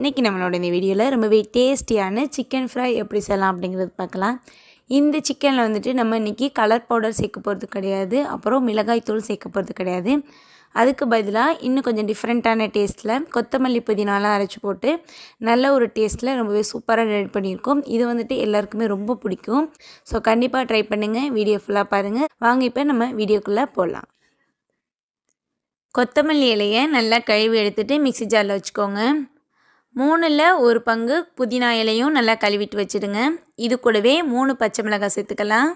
இன்றைக்கி நம்மளோட இந்த வீடியோவில் ரொம்பவே டேஸ்டியான சிக்கன் ஃப்ரை எப்படி செய்யலாம் அப்படிங்கிறது பார்க்கலாம். இந்த சிக்கனில் வந்துட்டு நம்ம இன்றைக்கி கலர் பவுடர் சேர்க்க போகிறது கிடையாது அப்புறம் மிளகாய் தூள் சேர்க்க போகிறது கிடையாது. அதுக்கு பதிலாக இன்னும் கொஞ்சம் டிஃப்ரெண்ட்டான டேஸ்ட்டில் கொத்தமல்லி புதினாலாம் அரைச்சி போட்டு நல்ல ஒரு டேஸ்ட்டில் ரொம்பவே சூப்பராக ரெடி பண்ணியிருக்கோம். இது வந்துட்டு எல்லாருக்குமே ரொம்ப பிடிக்கும். ஸோ கண்டிப்பாக ட்ரை பண்ணுங்கள் வீடியோ ஃபுல்லாக பாருங்கள் வாங்க இப்போ நம்ம வீடியோக்குள்ளே போகலாம் கொத்தமல்லி இலையை நல்லா கழுவி எடுத்துகிட்டு மிக்சி ஜாரில் வச்சுக்கோங்க. மூணில் ஒரு பங்கு புதினா இலையும் நல்லா கழுவிட்டு வச்சுடுங்க. இது கூடவே மூணு பச்சை மிளகாய் சேர்த்துக்கலாம்.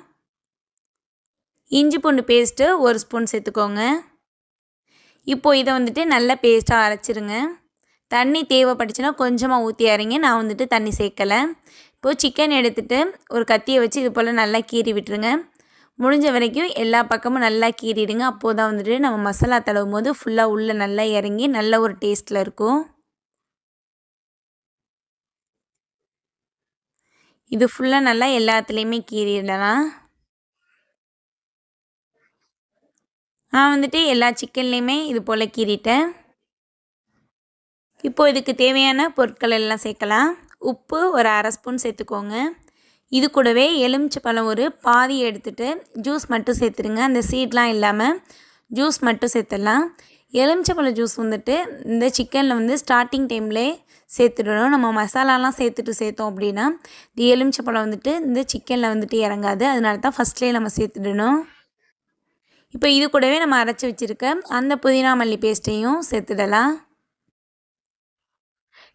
இஞ்சி பூண்டு பேஸ்ட்டு ஒரு ஸ்பூன் சேர்த்துக்கோங்க. இப்போது இதை வந்துட்டு நல்லா பேஸ்ட்டாக அரைச்சிருங்க. தண்ணி தேவைப்பட்டுச்சுன்னா கொஞ்சமாக ஊற்றி அரைங்க. நான் வந்துட்டு தண்ணி சேர்க்கலை. இப்போது சிக்கன் எடுத்துகிட்டு ஒரு கத்தியை வச்சு இது போல் நல்லா கீறி விட்டுருங்க. முடிஞ்ச வரைக்கும் எல்லா பக்கமும் நல்லா கீறிடுங்க. அப்போது தான் வந்துட்டு நம்ம மசாலா தடவும் போது ஃபுல்லாக உள்ளே நல்லா இறங்கி நல்ல ஒரு டேஸ்ட்டில் இருக்கும். இது ஃபுல்லாக நல்லா எல்லாத்துலேயுமே கீறிடலாம் நான் வந்துட்டு எல்லா சிக்கன்லேயுமே இது போல் கீறிட்டேன். இப்போது இதுக்கு தேவையான பொருட்கள் எல்லாம் சேர்க்கலாம். உப்பு ஒரு அரை ஸ்பூன் சேர்த்துக்கோங்க. இது கூடவே எலுமிச்சை பழம் ஒரு பாதி எடுத்துகிட்டு ஜூஸ் மட்டும் சேர்த்துருங்க. அந்த சீட்லாம் இல்லாமல் ஜூஸ் மட்டும் சேர்த்துடலாம். எலுமிச்சப்பழம் ஜூஸ் வந்துட்டு இந்த சிக்கனில் வந்து ஸ்டார்டிங் டைம்லே சேர்த்துடணும். நம்ம மசாலாலாம் சேர்த்துட்டு சேர்த்தோம் அப்படின்னா இந்த எலுமிச்சப்பழம் வந்துட்டு இந்த சிக்கனில் வந்துட்டு இறங்காது. அதனால தான் ஃபஸ்ட்லேயே நம்ம சேர்த்துடணும். இப்போ இது கூடவே நம்ம அரைச்சி வச்சுருக்க அந்த புதினா மல்லி பேஸ்ட்டையும் சேர்த்துடலாம்.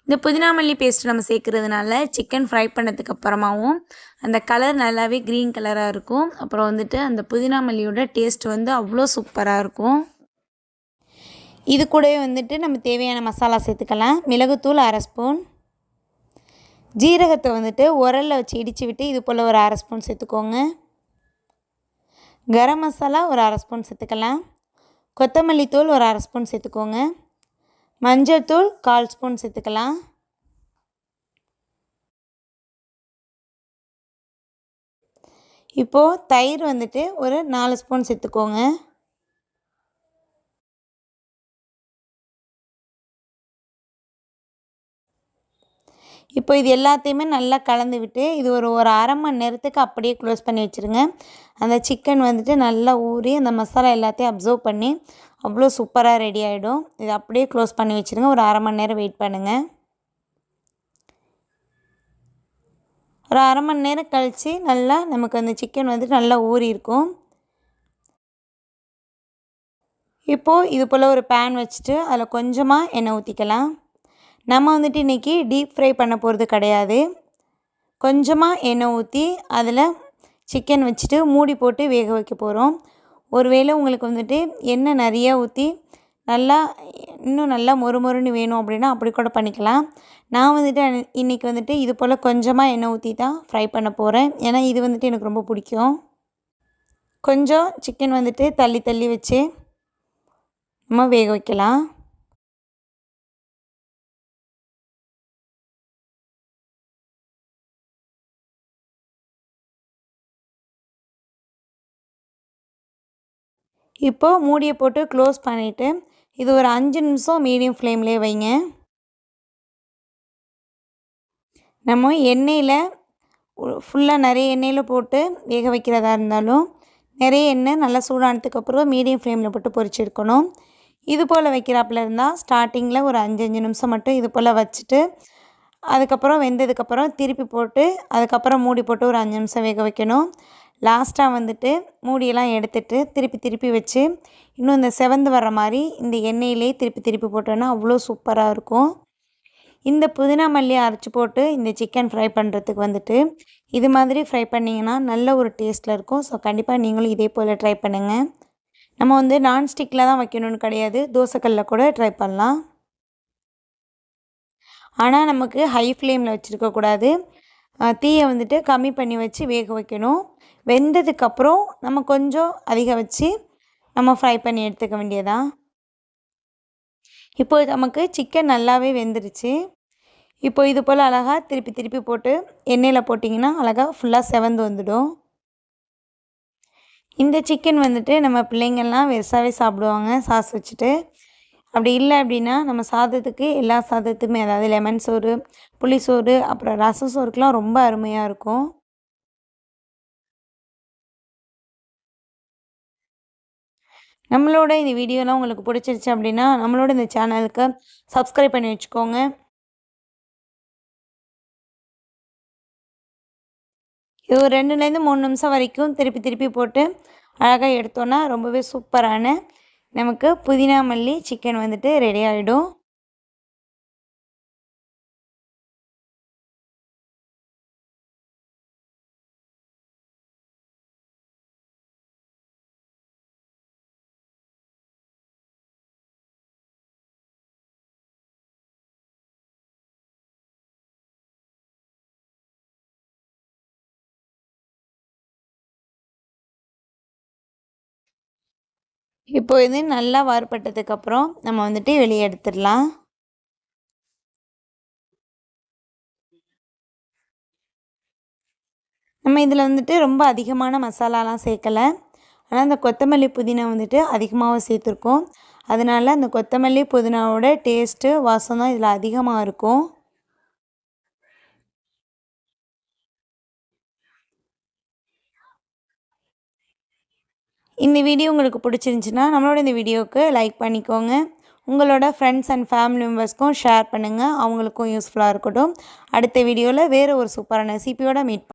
இந்த புதினா மல்லி பேஸ்ட் நம்ம சேர்க்குறதுனால சிக்கன் ஃப்ரை பண்ணதுக்கு அப்புறமாவும் அந்த கலர் நல்லாவே க்ரீன் கலராக இருக்கும். அப்புறம் வந்துட்டு அந்த புதினா மல்லியோட டேஸ்ட் வந்து அவ்வளோ சூப்பராக இருக்கும். இது கூடவே வந்துட்டு நம்ம தேவையான மசாலா சேர்த்துக்கலாம். மிளகுத்தூள் அரை ஸ்பூன். ஜீரகத்தை வந்துட்டு உரலில் வச்சு இடித்து விட்டு இது போல் ஒரு அரை ஸ்பூன் சேர்த்துக்கோங்க. கரம் மசாலா ஒரு அரை ஸ்பூன் சேர்த்துக்கலாம். கொத்தமல்லி தூள் ஒரு அரை ஸ்பூன் சேர்த்துக்கோங்க. மஞ்சள் தூள் கால் ஸ்பூன் சேர்த்துக்கலாம். இப்போது தயிர் வந்துட்டு ஒரு நாலு ஸ்பூன் சேர்த்துக்கோங்க. இப்போ இது எல்லாத்தையுமே நல்லா கலந்து விட்டு இது ஒரு ஒரு அரை மணி நேரத்துக்கு அப்படியே க்ளோஸ் பண்ணி வச்சுருங்க. அந்த சிக்கன் வந்துட்டு நல்லா ஊறி அந்த மசாலா எல்லாத்தையும் அப்சர்வ் பண்ணி அவ்வளோ சூப்பராக ரெடி ஆகிடும் இது அப்படியே க்ளோஸ் பண்ணி வச்சுருங்க. ஒரு அரை மணி நேரம் வெயிட் பண்ணுங்கள் ஒரு அரை மணி நேரம் கழித்து நல்லா நமக்கு அந்த சிக்கன் வந்துட்டு நல்லா ஊறி இருக்கும். இப்போது இது போல் ஒரு பேன் வச்சுட்டு அதில் கொஞ்சமாக எண்ணெய் ஊற்றிக்கலாம் நம்ம வந்துட்டு இன்றைக்கி டீப் ஃப்ரை பண்ண போகிறது கிடையாது. கொஞ்சமாக எண்ணெய் ஊற்றி அதில் சிக்கன் வச்சுட்டு மூடி போட்டு வேக வைக்க போகிறோம் ஒருவேளை உங்களுக்கு வந்துட்டு எண்ணெய் நிறையா ஊற்றி நல்லா இன்னும் நல்லா மொறு மொறுன்னு வேணும் அப்படின்னா அப்படி கூட பண்ணிக்கலாம். நான் வந்துட்டு இன்றைக்கி வந்துட்டு இது போல் கொஞ்சமாக எண்ணெய் ஊற்றி தான் ஃப்ரை பண்ண போகிறேன் ஏன்னா இது வந்துட்டு எனக்கு ரொம்ப பிடிக்கும். கொஞ்சம் சிக்கன் வந்துட்டு தள்ளி தள்ளி வச்சு நம்ம வேக வைக்கலாம். இப்போது மூடியை போட்டு க்ளோஸ் பண்ணிவிட்டு இது ஒரு அஞ்சு நிமிஷம் மீடியம் ஃப்ளேம்லேயே வைங்க. நம்ம எண்ணெயில் ஃபுல்லாக நிறைய எண்ணெயில் போட்டு வேக வைக்கிறதா இருந்தாலும் நிறைய எண்ணெய் நல்லா சூடானதுக்கப்புறம் மீடியம் ஃப்ளேமில் போட்டு பொரிச்செடுக்கணும் இது போல் வைக்கிறாப்புல இருந்தால் ஸ்டார்டிங்கில் ஒரு அஞ்சு அஞ்சு நிமிஷம் மட்டும் இது போல் வச்சுட்டு அதுக்கப்புறம் வெந்ததுக்கப்புறம் திருப்பி போட்டு அதுக்கப்புறம் மூடி போட்டு ஒரு அஞ்சு நிமிஷம் வேக வைக்கணும். லாஸ்ட்டாக வந்துட்டு மூடியெல்லாம் எடுத்துட்டு திருப்பி திருப்பி வச்சு இன்னும் இந்த செவந்து வர்ற மாதிரி இந்த எண்ணெயிலே திருப்பி திருப்பி போட்டோன்னா அவ்வளோ சூப்பராக இருக்கும். இந்த புதினா மல்லியை அரைச்சி போட்டு இந்த சிக்கன் ஃப்ரை பண்ணுறதுக்கு வந்துட்டு இது மாதிரி ஃப்ரை பண்ணிங்கன்னா நல்ல ஒரு டேஸ்ட்டில் இருக்கும். ஸோ கண்டிப்பாக நீங்களும் இதே போல் ட்ரை பண்ணுங்கள் நம்ம வந்து நான்ஸ்டிக்கில் தான் வைக்கணும்னு கிடையாது. தோசைக்கல்லில் கூட ட்ரை பண்ணலாம். ஆனால் நமக்கு ஹை ஃப்ளேமில் வச்சுருக்கக்கூடாது. தீயை வந்துட்டு கம்மி பண்ணி வச்சு வேக வைக்கணும். வெந்ததுக்கப்புறம் நம்ம கொஞ்சம் அதிக வச்சு நம்ம ஃப்ரை பண்ணி எடுத்துக்க வேண்டியதா? இப்போ நமக்கு சிக்கன் நல்லாவே வெந்துருச்சு. இப்போ இது போல் அழகாக திருப்பி திருப்பி போட்டு எண்ணெயில் போட்டிங்கன்னா அழகாக ஃபுல்லாக செவந்து வந்துடும். இந்த சிக்கன் வந்துட்டு நம்ம பிள்ளைங்கள்லாம் வெறுசாகவே சாப்பிடுவாங்க சாஸ் வச்சுட்டு. அப்படி இல்லை அப்படின்னா நம்ம சாதத்துக்கு எல்லா சாதத்துக்குமே அதாவது லெமன் சோறு புளி சோறு அப்புறம் ரசம் சோறுக்கெலாம் ரொம்ப அருமையாக இருக்கும். நம்மளோட இந்த வீடியோலாம் உங்களுக்கு பிடிச்சிருச்சு அப்படின்னா நம்மளோட இந்த சேனலுக்கு சப்ஸ்கிரைப் பண்ணி வச்சுக்கோங்க. இது ஒரு ரெண்டுலேருந்து மூணு நிமிஷம் வரைக்கும் திருப்பி திருப்பி போட்டு அழகாக எடுத்தோன்னா ரொம்பவே சூப்பரான நமக்கு புதினா மல்லி சிக்கன் வந்துட்டு ரெடி ஆகிடும் இப்போ இது நல்லா வார்பட்டதுக்கப்புறம் நம்ம வந்துட்டு வெளியே எடுத்துடலாம். நம்ம இதில் வந்துட்டு ரொம்ப அதிகமான மசாலாலாம் சேர்க்கலை. ஆனால் அந்த கொத்தமல்லி புதினா வந்துட்டு அதிகமாகவும் சேர்த்துருக்கோம். அதனால் அந்த கொத்தமல்லி புதினாவோட டேஸ்ட்டு வாசம் தான் இதில் அதிகமாக இருக்கும். இந்த வீடியோ உங்களுக்கு பிடிச்சிருந்துச்சின்னா நம்மளோட இந்த வீடியோவுக்கு லைக் பண்ணிக்கோங்க. உங்களோட ஃப்ரெண்ட்ஸ் அண்ட் ஃபேமிலி மெம்பர்ஸ்க்கும் ஷேர் பண்ணுங்கள் அவங்களுக்கும் யூஸ்ஃபுல்லாக இருக்கட்டும். அடுத்த வீடியோவில் வேறு ஒரு சூப்பரான ரெசிபியோட மீட்